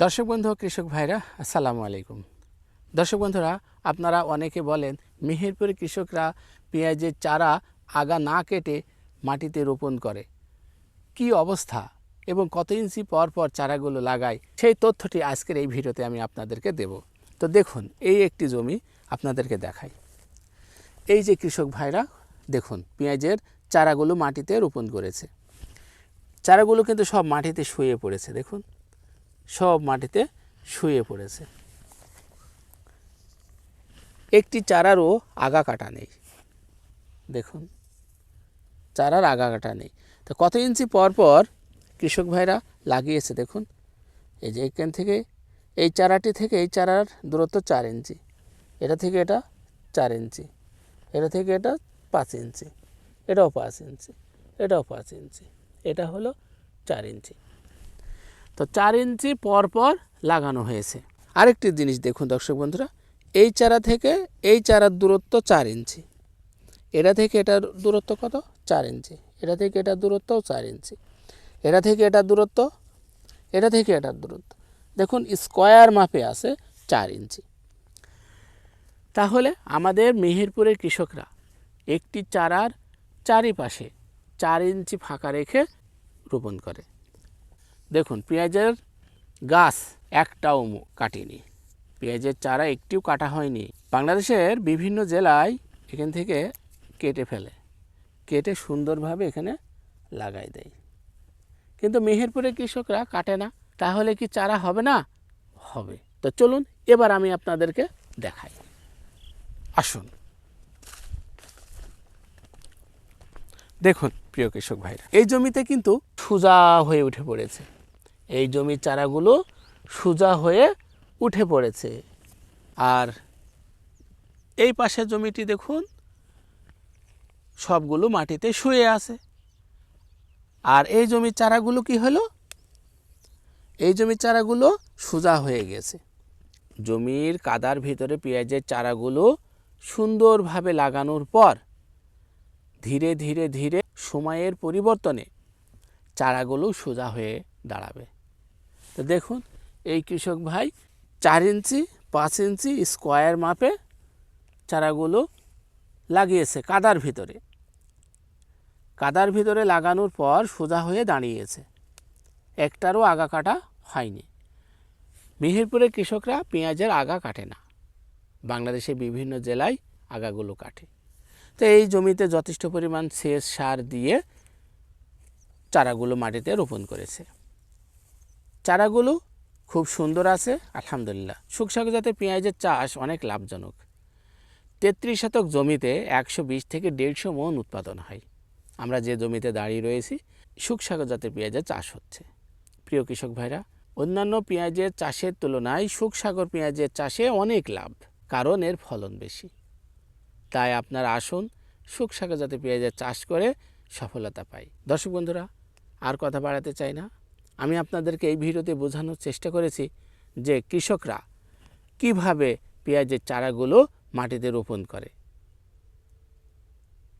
দর্শক বন্ধু, কৃষক ভাইরা, আসসালামু আলাইকুম। দর্শক বন্ধুরা, আপনারা অনেকে বলেন, মেহেরপুরে কৃষকরা পেঁয়াজের চারা আগা না কেটে মাটিতে রোপণ করে। কি অবস্থা এবং কত ইঞ্চি পর পর চারাগুলো লাগায়, সেই তথ্যটি আজকের এই ভিডিওতে আমি আপনাদেরকে দেব। তো দেখুন, এই একটি জমি আপনাদেরকে দেখাই। এই যে কৃষক ভাইরা, দেখুন, পেঁয়াজের চারাগুলো মাটিতে রোপণ করেছে। চারাগুলো কিন্তু সব মাটিতে শুয়ে পড়েছে, দেখুন। সব মাটিতে শুয়ে পড়েছে। একটি চারারও আগা কাটা নেই। দেখুন, চারার আগা কাটা নেই। তো কত ইঞ্চি পর পর কৃষক ভাইরা লাগিয়েছে, দেখুন। এই যে এখান থেকে, এই চারাটি থেকে, এই চারার দূরত্ব চার ইঞ্চি। এটা থেকে এটা চার ইঞ্চি। এটা থেকে এটা পাঁচ ইঞ্চি। এটাও পাঁচ ইঞ্চি। এটাও পাঁচ ইঞ্চি। এটা হলো চার ইঞ্চি। তো চার ইঞ্চি পর পর লাগানো হয়েছে। আরেকটি জিনিস দেখুন দর্শক বন্ধুরা, এই চারা থেকে এই চারার দূরত্ব চার ইঞ্চি। এটা থেকে এটার দূরত্ব কত? চার ইঞ্চি। এটা থেকে এটার দূরত্বও চার ইঞ্চি। এটা থেকে এটার দূরত্ব, এটা থেকে এটার দূরত্ব। দেখুন, স্কোয়ার মাপে আছে চার ইঞ্চি। তাহলে আমাদের মেহেরপুরের কৃষকরা একটি চারার চারিপাশে চার ইঞ্চি ফাঁকা রেখে রোপণ করে। দেখুন, পেঁয়াজের গাছ একটাও কাটিনি। পেঁয়াজের চারা একটিও কাটা হয়নি। বাংলাদেশের বিভিন্ন জেলায় এখান থেকে কেটে ফেলে। কেটে সুন্দরভাবে এখানে লাগাই দেয়। কিন্তু মেহেরপুরের কৃষকরা কাটে না। তাহলে কি চারা হবে না? হবে। তো চলুন, এবার আমি আপনাদেরকে দেখাই। আসুন। দেখুন, প্রিয় কৃষক ভাইরা, এই জমিতে কিন্তু সোজা হয়ে উঠে পড়েছে। এই জমির চারাগুলো সোজা হয়ে উঠে পড়েছে। আর এই পাশের জমিটি দেখুন, সবগুলো মাটিতে শুয়ে আছে। আর এই জমির চারাগুলো কি হলো? এই জমির চারাগুলো সোজা হয়ে গেছে। জমির কাদার ভিতরে পেঁয়াজের চারাগুলো সুন্দরভাবে লাগানোর পর ধীরে ধীরে ধীরে সময়ের পরিবর্তনে চারাগুলো সোজা হয়ে দাঁড়াবে। তো দেখুন, এই কৃষক ভাই চার ইঞ্চি, পাঁচ ইঞ্চি স্কোয়ার মাপে চারাগুলো লাগিয়েছে কাদার ভিতরে। কাদার ভিতরে লাগানোর পর সোজা হয়ে দাঁড়িয়েছে। একটারও আগা কাটা হয়নি। মেহেরপুরের কৃষকরা পেঁয়াজের আগা কাটে না। বাংলাদেশের বিভিন্ন জেলায় আগাগুলো কাটে। তো এই জমিতে যথেষ্ট পরিমাণ সেচ সার দিয়ে চারাগুলো মাটিতে রোপণ করেছে। চারাগুলো খুব সুন্দর আছে, আলহামদুলিল্লাহ। শুকশাক জাতের পেঁয়াজের চাষ অনেক লাভজনক। তেত্রিশ শতক জমিতে একশো বিশ থেকে দেড়শো মন উৎপাদন হয়। আমরা যে জমিতে দাঁড়িয়ে রয়েছি শুকসাগর জাতের পেঁয়াজের চাষ হচ্ছে। প্রিয় কৃষক ভাইরা, অন্যান্য পেঁয়াজের চাষের তুলনায় শুকসাগর পেঁয়াজের চাষে অনেক লাভ, কারণ এর ফলন বেশি। তাই আপনার আসুন শুকসাগর জাতের পেঁয়াজের চাষ করে সফলতা পাই। দর্শক বন্ধুরা, আর কথা বাড়াতে চাই না। আমি আপনাদেরকে এই ভিডিওতে বোঝানোর চেষ্টা করেছি যে কৃষকরা কীভাবে পেঁয়াজের চারাগুলো মাটিতে রোপণ করে।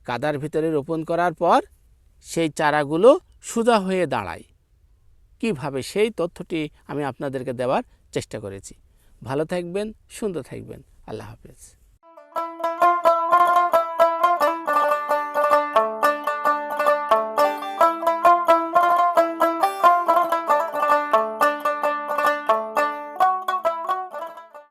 কাদার ভিতরে রোপণ করার পর সেই চারাগুলো সোজা হয়ে দাঁড়ায়। কীভাবে সেই তথ্যটি আমি আপনাদেরকে দেওয়ার চেষ্টা করেছি। ভালো থাকবেন, সুন্দর থাকবেন। আল্লাহ হাফেজ।